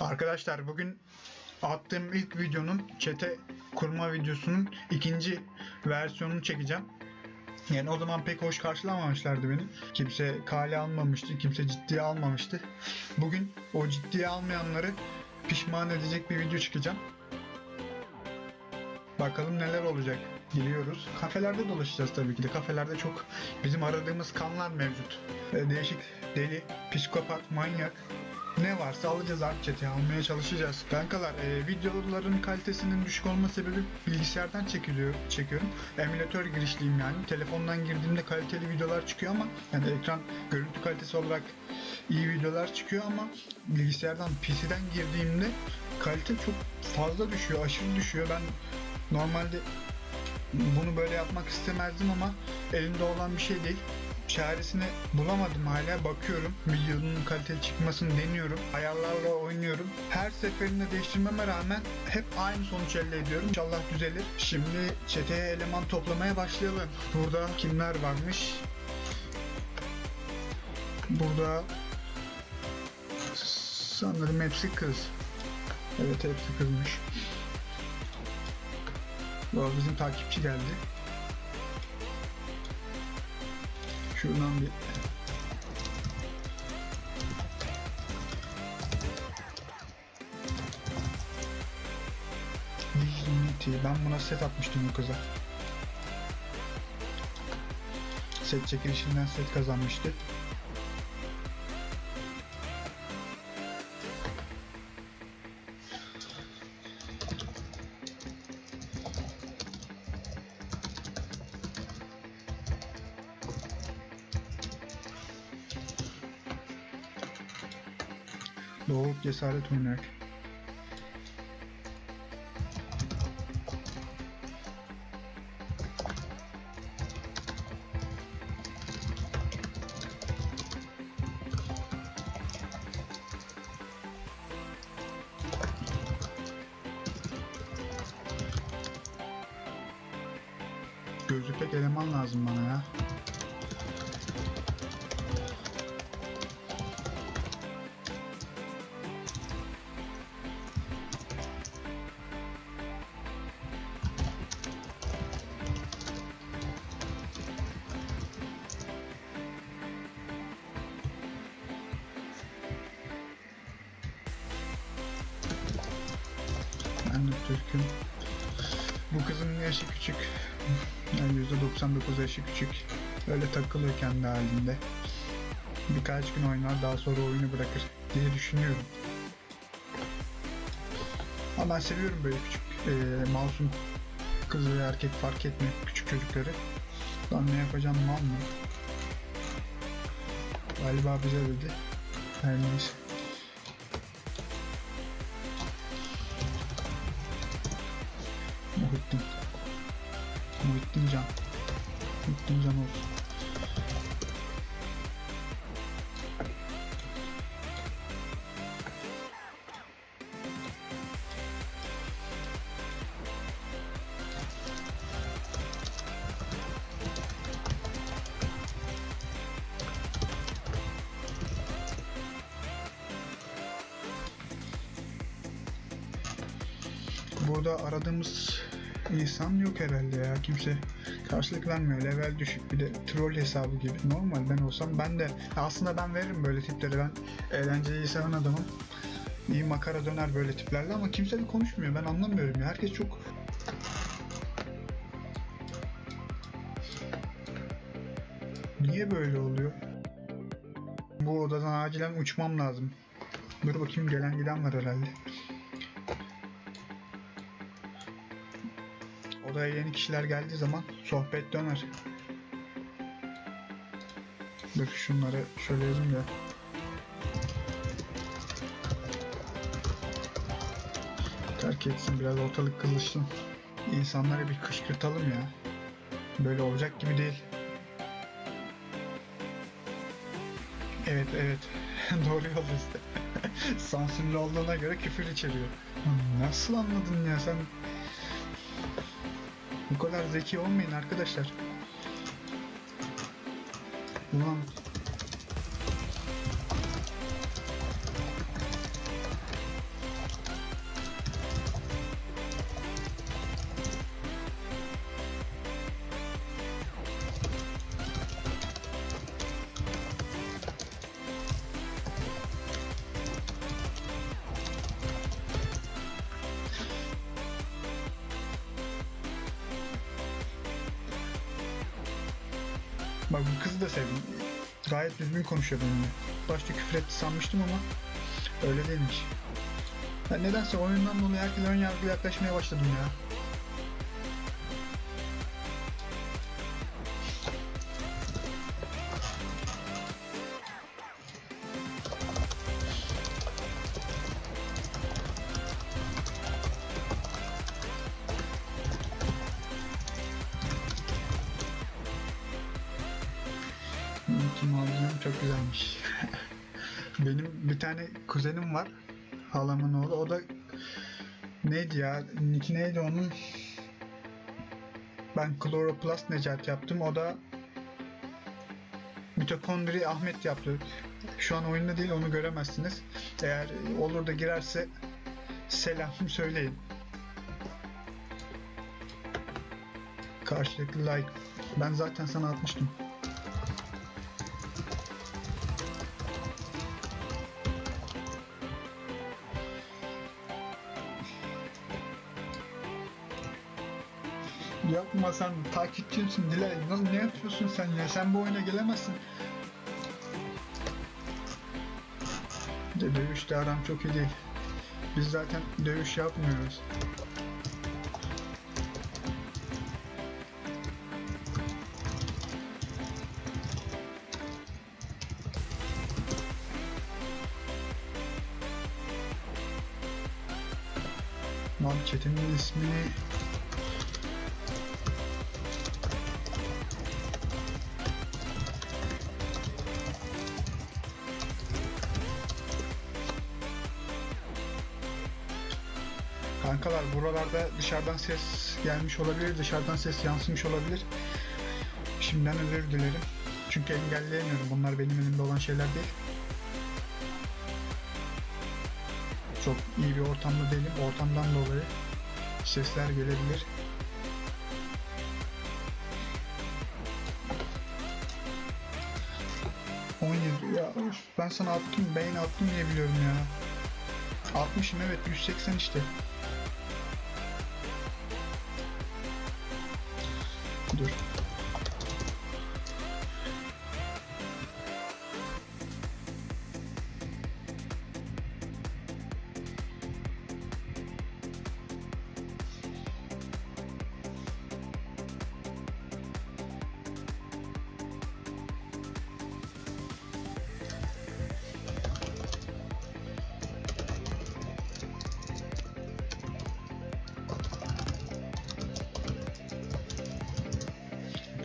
Arkadaşlar bugün attığım ilk videonun çete kurma videosunun ikinci versiyonunu çekeceğim. Yani o zaman pek hoş karşılamamışlardı beni. Kimse kale almamıştı, kimse ciddiye almamıştı. Bugün o ciddiye almayanları pişman edecek bir video çıkacağım. Bakalım neler olacak. Giriyoruz. Kafelerde dolaşacağız tabii ki de. Kafelerde çok bizim aradığımız kanlar mevcut. Ee, Değişik deli, psikopat, manyak ne varsa alacağız abi almaya çalışacağız. Kankalar e, videoların kalitesinin düşük olma sebebi bilgisayardan çekiliyor, çekiyorum. Emülatör girişliyim yani. Telefondan girdiğimde kaliteli videolar çıkıyor ama yani ekran görüntü kalitesi olarak iyi videolar çıkıyor ama bilgisayardan PC'den girdiğimde kalite çok fazla düşüyor, aşırı düşüyor. Ben normalde bunu böyle yapmak istemezdim ama elimde olan bir şey değil. Çaresini bulamadım hala bakıyorum. Videonun kaliteli çıkmasını deniyorum. Ayarlarla oynuyorum. Her seferinde değiştirmeme rağmen hep aynı sonuç elde ediyorum. İnşallah düzelir. Şimdi çeteye eleman toplamaya başlayalım. Burada kimler varmış? Burada sanırım hepsi kız. Evet hepsi kızmış. Bu bizim takipçi geldi. Şuradan bir. Ben buna set atmıştım bu kıza. Set çekilişinden set kazanmıştı. Doğup cesaret oynayak. Gözlüklek eleman lazım bana ya. Türk'üm. Bu kızın yaşı küçük. Yani %99 yaşı küçük. Öyle takılıyor kendi halinde. Birkaç gün oynar daha sonra oyunu bırakır diye düşünüyorum. Ama ben seviyorum böyle küçük e, masum kız ve erkek fark etmiyor küçük çocukları. Lan ne yapacağım mal mı? Galiba bize dedi. Her neyse. Muhittin. Muhittin Can. Muhittin Can olsun. Burada aradığımız insan yok herhalde ya. Kimse karşılık vermiyor. Level düşük bir de troll hesabı gibi. Normal ben olsam ben de aslında ben veririm böyle tipleri. Ben eğlenceyi seven adamım. İyi makara döner böyle tiplerle ama kimse de konuşmuyor. Ben anlamıyorum ya. Herkes çok Niye böyle oluyor? Bu odadan acilen uçmam lazım. Dur bakayım gelen giden var herhalde. Odaya yeni kişiler geldiği zaman sohbet döner. Dur şunları şöyle yazayım da. Terk etsin biraz ortalık kızışsın. İnsanları bir kışkırtalım ya. Böyle olacak gibi değil. Evet evet. Doğru yoldayız. Sansürlü olduğuna göre küfür içeriyor. Nasıl anladın ya sen? Bu kadar zeki olmayın arkadaşlar. Ulan Bak bu kızı da sevdim. Gayet düzgün konuşuyor benimle. Başta küfür etti sanmıştım ama öyle değilmiş. Ben nedense oyundan dolayı herkese ön yargılı yaklaşmaya başladım ya. Alacağım çok güzelmiş. Benim bir tane kuzenim var. Halamın oğlu. O da neydi ya? Nick neydi onun? Ben Chloroplast Necat yaptım. O da mitokondri Ahmet yaptı. Şu an oyunda değil onu göremezsiniz. Eğer olur da girerse selam söyleyin. Karşılıklı like. Ben zaten sana atmıştım. Yapma sen takipçimsin Dilay. Nasıl ne yapıyorsun sen ya? Sen bu oyuna gelemezsin. De dövüşte aram çok iyi değil. Biz zaten dövüş yapmıyoruz. Lan chat'imin ismi buralarda dışarıdan ses gelmiş olabilir, dışarıdan ses yansımış olabilir. Şimdiden özür dilerim. Çünkü engelleyemiyorum. Bunlar benim elimde olan şeyler değil. Çok iyi bir ortamda değilim. Ortamdan dolayı sesler gelebilir. ...17 ya ben sana attım beyin attım diye biliyorum ya. 60'ım evet 180 işte. Dur.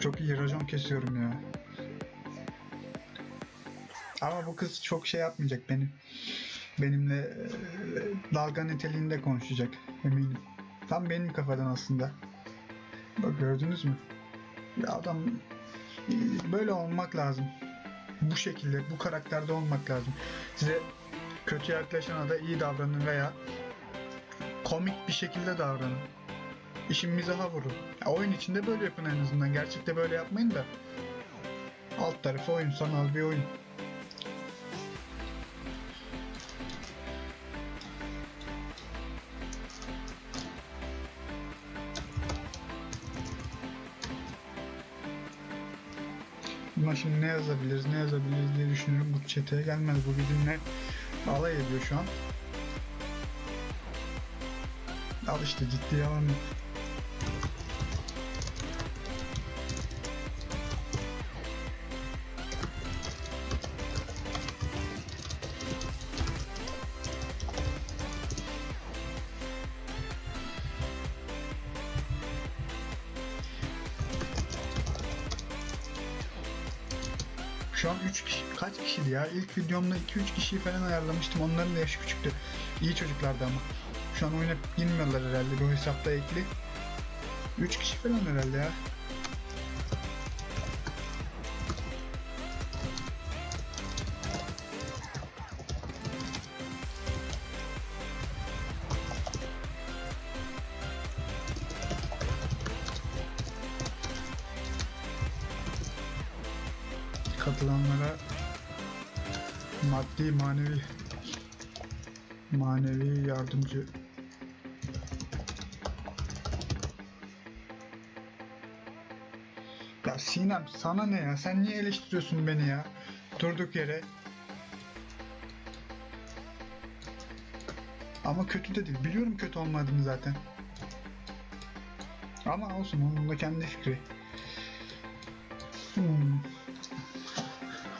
Çok iyi racon kesiyorum ya. Ama bu kız çok şey yapmayacak benim. Benimle e, dalga niteliğinde konuşacak eminim. Tam benim kafadan aslında. Bak gördünüz mü? Ya adam e, böyle olmak lazım. Bu şekilde, bu karakterde olmak lazım. Size kötü yaklaşana da iyi davranın veya komik bir şekilde davranın. İşin mizaha vurun. Ya oyun içinde böyle yapın en azından. Gerçekte böyle yapmayın da. Alt tarafı oyun, sanal bir oyun. Buna şimdi ne yazabiliriz, ne yazabiliriz diye düşünüyorum. Bu çeteye gelmez. Bu bizimle alay ediyor şu an. Al işte ciddiye almıyor. Ya? İlk videomda 2-3 kişiyi falan ayarlamıştım. Onların da yaşı küçüktü. İyi çocuklardı ama. Şu an oyuna girmiyorlar herhalde. Bu hesapta ekli. 3 kişi falan herhalde ya. Ya Sinem sana ne ya? Sen niye eleştiriyorsun beni ya? Durduk yere. Ama kötü de değil. Biliyorum kötü olmadığını zaten. Ama olsun onun da kendi fikri. Hmm.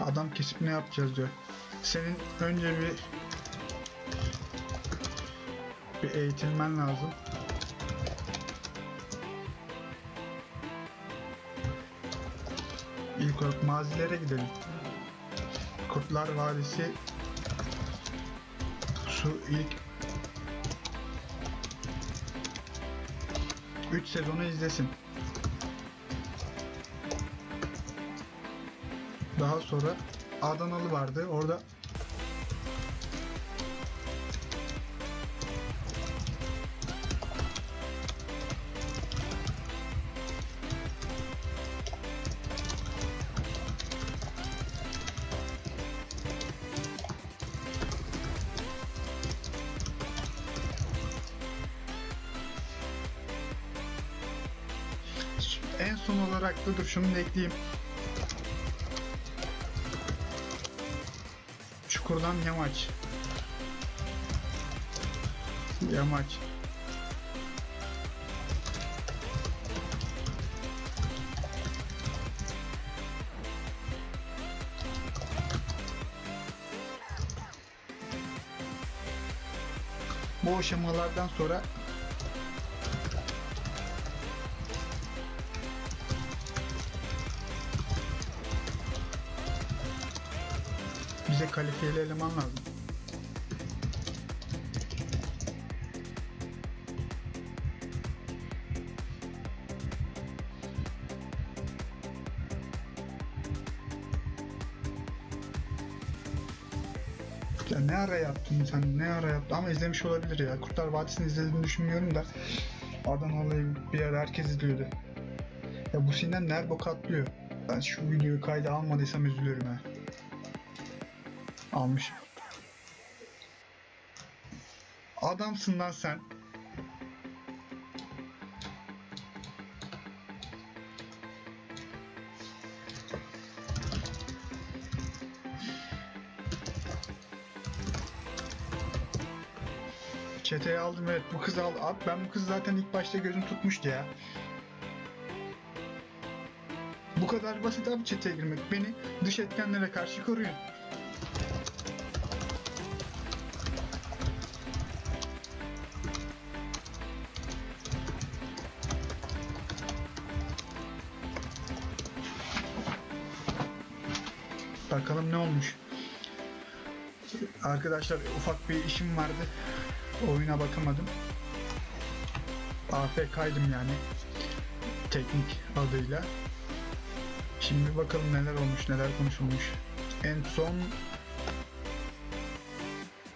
Adam kesip ne yapacağız diyor. Senin önce bir bir eğitilmen lazım. İlk olarak mazilere gidelim. Kurtlar Vadisi şu ilk 3 sezonu izlesin. Daha sonra Adanalı vardı. Orada son olarak da dur şunu da ekleyeyim. Çukurdan yamaç. Yamaç. Bu aşamalardan sonra kalifiyeli eleman lazım. Ya ne ara yaptın sen ne ara yaptın ama izlemiş olabilir ya. Kurtlar Vadisi'ni izlediğini düşünmüyorum da Adanalı'yı bir ara herkes izliyordu. Ya bu Sinem ner boka atlıyor. Ben şu videoyu kayda almadıysam üzülürüm ha. Almışım. Adamsın lan sen. Çeteye aldım evet bu kızı aldım. Abi ben bu kızı zaten ilk başta gözüm tutmuştu ya. Bu kadar basit abi çeteye girmek. Beni dış etkenlere karşı koruyun. Bakalım ne olmuş. Arkadaşlar ufak bir işim vardı. Oyuna bakamadım. AFK'ydım yani. Teknik adıyla. Şimdi bakalım neler olmuş, neler konuşulmuş. En son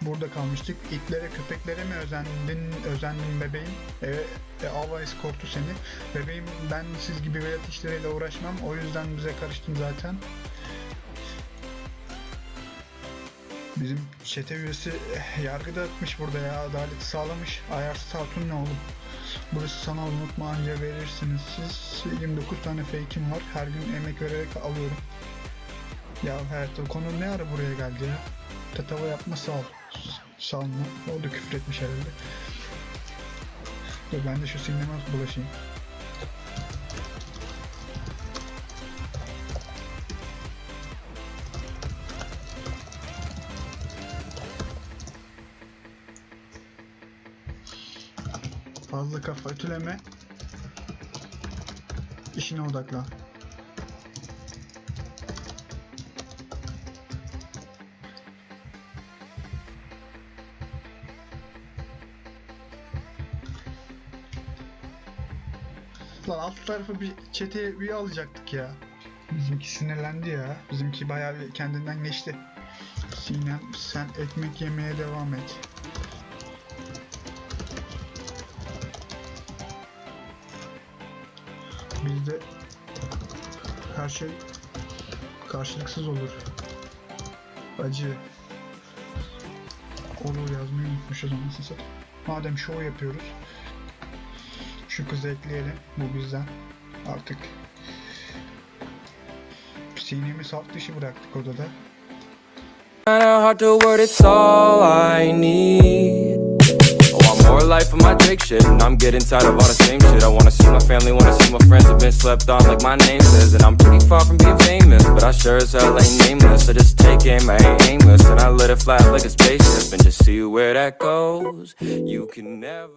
burada kalmıştık. İtlere, köpeklere mi özendin, özendin bebeğim? Evet, e, Allah eskortu seni. Bebeğim ben siz gibi velet işleriyle uğraşmam. O yüzden bize karıştım zaten. Bizim çete üyesi eh, yargı dağıtmış burada ya. Adaleti sağlamış. Ayarsız hatun ne oğlum? Burası sanal unutma anca verirsiniz. Siz 29 tane fake'im var. Her gün emek vererek alıyorum. Ya hayatım konu ne ara buraya geldi ya? Tatava yapma sağ ol. Sağ ol? O da küfür etmiş herhalde. Dur ben de şu sinema bulaşayım. Fazla kafa ütüleme. İşine odaklan. Lan alt tarafı bir çete bir alacaktık ya. Bizimki sinirlendi ya. Bizimki bayağı bir kendinden geçti. Sinem sen ekmek yemeye devam et. Bizde her şey karşılıksız olur. Acı. Olur yazmayı unutmuşuz anasını satayım. Madem show yapıyoruz. Şu kızı ekleyelim. Bu bizden. Artık Sinemi saf dışı bıraktık odada. Kinda hard to word, it's all I need. More life of my Drake shit, and I'm getting tired of all the same shit. I wanna see my family, wanna see my friends have been slept on, like my name says. And I'm pretty far from being famous, but I sure as hell ain't nameless. I just take aim, I ain't aimless, and I let it fly like a spaceship, and just see where that goes. You can never.